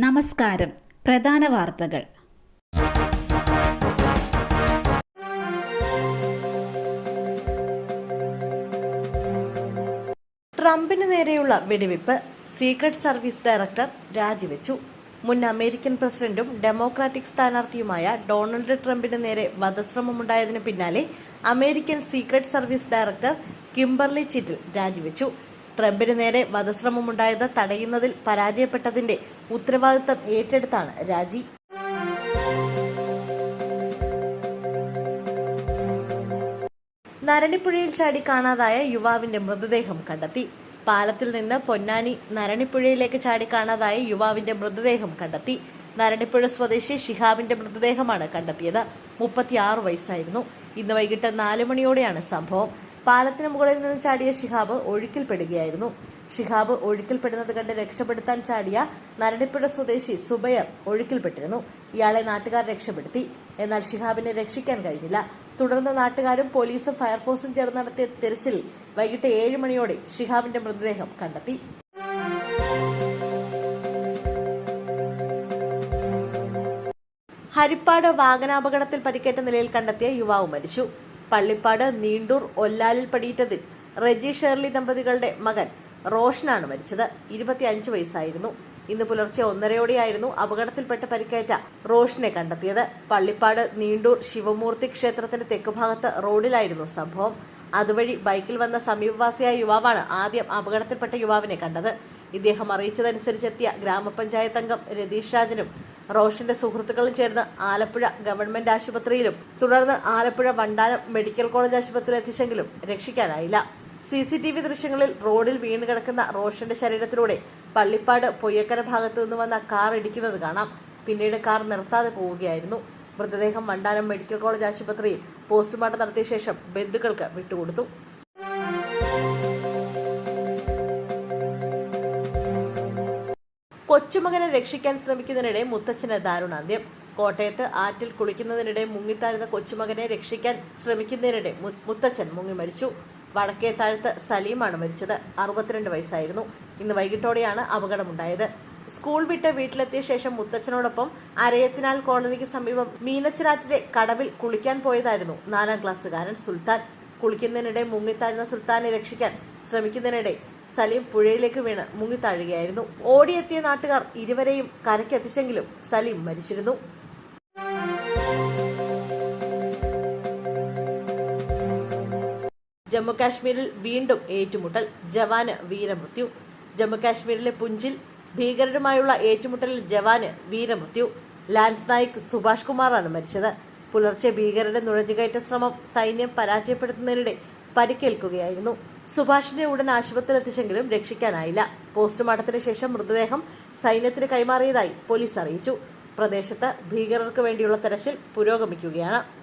നമസ്കാരം. പ്രധാന വാർത്തകൾ. ട്രംപിന് നേരെയുള്ള വെടിവെപ്പ് സീക്രട്ട് സർവീസ് ഡയറക്ടർ രാജിവെച്ചു. മുൻ അമേരിക്കൻ പ്രസിഡന്റും ഡെമോക്രാറ്റിക് സ്ഥാനാർത്ഥിയുമായ ഡൊണാൾഡ് ട്രംപിന് നേരെ വധശ്രമമുണ്ടായതിനു പിന്നാലെ American secret service director Kimberly Cheatle രാജിവെച്ചു. ട്രംപിന് നേരെ വധശ്രമമുണ്ടായത് തടയുന്നതിൽ പരാജയപ്പെട്ടതിന്റെ ഉത്തരവാദിത്തം ഏറ്റെടുത്താണ് രാജി. നരണിപ്പുഴയിൽ ചാടി കാണാതായ യുവാവിന്റെ മൃതദേഹം കണ്ടെത്തി. പാലത്തിൽ നിന്ന് പൊന്നാനി നരണിപ്പുഴയിലേക്ക് ചാടി കാണാതായ യുവാവിന്റെ മൃതദേഹം കണ്ടെത്തി. നരണിപ്പുഴ സ്വദേശി ഷിഹാബിന്റെ മൃതദേഹമാണ് കണ്ടെത്തിയത്. മുപ്പത്തിയാറ് വയസ്സായിരുന്നു. ഇന്ന് വൈകിട്ട് നാല് മണിയോടെയാണ് സംഭവം. പാലത്തിന് മുകളിൽ നിന്ന് ചാടിയ ഷിഹാബ് ഒഴുക്കിൽപ്പെടുകയായിരുന്നു. ഷിഹാബ് ഒഴുക്കിൽപ്പെടുന്നത് കണ്ട് രക്ഷപ്പെടുത്താൻ ചാടിയ നരടിപ്പുഴ സ്വദേശി സുബയർ ഒഴുക്കിൽപ്പെട്ടിരുന്നു. ഇയാളെ നാട്ടുകാർ രക്ഷപ്പെടുത്തി. എന്നാൽ ഷിഹാബിനെ രക്ഷിക്കാൻ കഴിഞ്ഞില്ല. തുടർന്ന് നാട്ടുകാരും പോലീസും ഫയർഫോഴ്സും ചേർന്ന് നടത്തിയ തിരച്ചിലിൽ വൈകിട്ട് ഏഴ് മണിയോടെ ഷിഹാബിന്റെ മൃതദേഹം കണ്ടെത്തി. ഹരിപ്പാട് വാഹനാപകടത്തിൽ പരിക്കേറ്റ നിലയിൽ കണ്ടെത്തിയ യുവാവ് മരിച്ചു. പള്ളിപ്പാട് നീണ്ടൂർ ഒല്ലാലിൽ പടിയിട്ടതിൽ റെജി ഷേർലി ദമ്പതികളുടെ മകൻ റോഷനാണ് മരിച്ചത്. ഇരുപത്തിയഞ്ച് വയസ്സായിരുന്നു. ഇന്ന് പുലർച്ചെ ഒന്നരയോടെയായിരുന്നു അപകടത്തിൽപ്പെട്ട് പരിക്കേറ്റ റോഷനെ കണ്ടെത്തിയത്. പള്ളിപ്പാട് നീണ്ടൂർ ശിവമൂർത്തി ക്ഷേത്രത്തിന്റെ തെക്കുഭാഗത്ത് റോഡിലായിരുന്നു സംഭവം. അതുവഴി ബൈക്കിൽ വന്ന സമീപവാസിയായ യുവാവാണ് ആദ്യം അപകടത്തിൽപ്പെട്ട യുവാവിനെ കണ്ടത്. ഇദ്ദേഹം അറിയിച്ചതനുസരിച്ചെത്തിയ ഗ്രാമപഞ്ചായത്ത് അംഗം രതീഷ് രാജനും റോഷന്റെ സുഹൃത്തുക്കളും ചേർന്ന് ആലപ്പുഴ ഗവൺമെന്റ് ആശുപത്രിയിലും തുടർന്ന് ആലപ്പുഴ വണ്ടാനം മെഡിക്കൽ കോളേജ് ആശുപത്രിയിൽ എത്തിച്ചെങ്കിലും രക്ഷിക്കാനായില്ല. സി സി ടി വി ദൃശ്യങ്ങളിൽ റോഡിൽ വീണ് കിടക്കുന്ന റോഷന്റെ ശരീരത്തിലൂടെ പള്ളിപ്പാട് പൊയ്യക്കര ഭാഗത്തു നിന്ന് വന്ന കാർ ഇടിക്കുന്നത് കാണാം. പിന്നീട് കാർ നിർത്താതെ പോവുകയായിരുന്നു. മൃതദേഹം വണ്ടാനം മെഡിക്കൽ കോളേജ് ആശുപത്രിയിൽ പോസ്റ്റ്മോർട്ടം നടത്തിയ ശേഷം ബന്ധുക്കൾക്ക് വിട്ടുകൊടുത്തു. കൊച്ചുമകനെ രക്ഷിക്കാൻ ശ്രമിക്കുന്നതിനിടെ മുത്തച്ഛന് ദാരുണാന്ത്യം. കോട്ടയത്ത് ആറ്റിൽ കുളിക്കുന്നതിനിടെ മുങ്ങിത്താഴ്ന്ന കൊച്ചുമകനെ രക്ഷിക്കാൻ ശ്രമിക്കുന്നതിനിടെ മുത്തച്ഛൻ മുങ്ങി മരിച്ചു. വടക്കേ താഴത്ത് സലീമാണ് മരിച്ചത്. അറുപത്തിരണ്ട് വയസ്സായിരുന്നു. ഇന്ന് വൈകിട്ടോടെയാണ് അപകടമുണ്ടായത്. സ്കൂൾ വിട്ട് വീട്ടിലെത്തിയ ശേഷം മുത്തച്ഛനോടൊപ്പം അരയത്തിനാൽ കോളനിക്ക് സമീപം മീനച്ചിനാറ്റിലെ കടവിൽ കുളിക്കാൻ പോയതായിരുന്നു നാലാം ക്ലാസ്സുകാരൻ സുൽത്താൻ. കുളിക്കുന്നതിനിടെ മുങ്ങിത്താഴ്ന്ന സുൽത്താനെ രക്ഷിക്കാൻ ശ്രമിക്കുന്നതിനിടെ സലീം പുഴയിലേക്ക് വീണ് മുങ്ങിത്താഴുകയായിരുന്നു ഓടിയെത്തിയ നാട്ടുകാർ ഇരുവരെയും കരയ്ക്കെത്തിച്ചെങ്കിലും സലീം മരിച്ചിരുന്നു. ജമ്മുകാശ്മീരിൽ വീണ്ടും ഏറ്റുമുട്ടൽ. ജവാന് വീരമൃത്യു. ജമ്മുകാശ്മീരിലെ പുഞ്ചിൽ ഭീകരരുമായുള്ള ഏറ്റുമുട്ടലിൽ ജവാന് വീരമൃത്യു. ലാൻസ് നായിക് സുഭാഷ് കുമാറാണ് മരിച്ചത്. പുലർച്ചെ ഭീകരരുടെ നുഴഞ്ഞുകയറ്റ ശ്രമം സൈന്യം പരാജയപ്പെടുത്തുന്നതിനിടെ പരിക്കേൽക്കുകയായിരുന്നു. സുഭാഷിനെ ഉടൻ ആശുപത്രിയിൽ എത്തിച്ചെങ്കിലും രക്ഷിക്കാനായില്ല. പോസ്റ്റ്മോർട്ടത്തിന് ശേഷം മൃതദേഹം സൈന്യത്തിന് കൈമാറിയതായി പോലീസ് അറിയിച്ചു. പ്രദേശത്ത് ഭീകരർക്ക് വേണ്ടിയുള്ള തെരച്ചിൽ പുരോഗമിക്കുകയാണ്.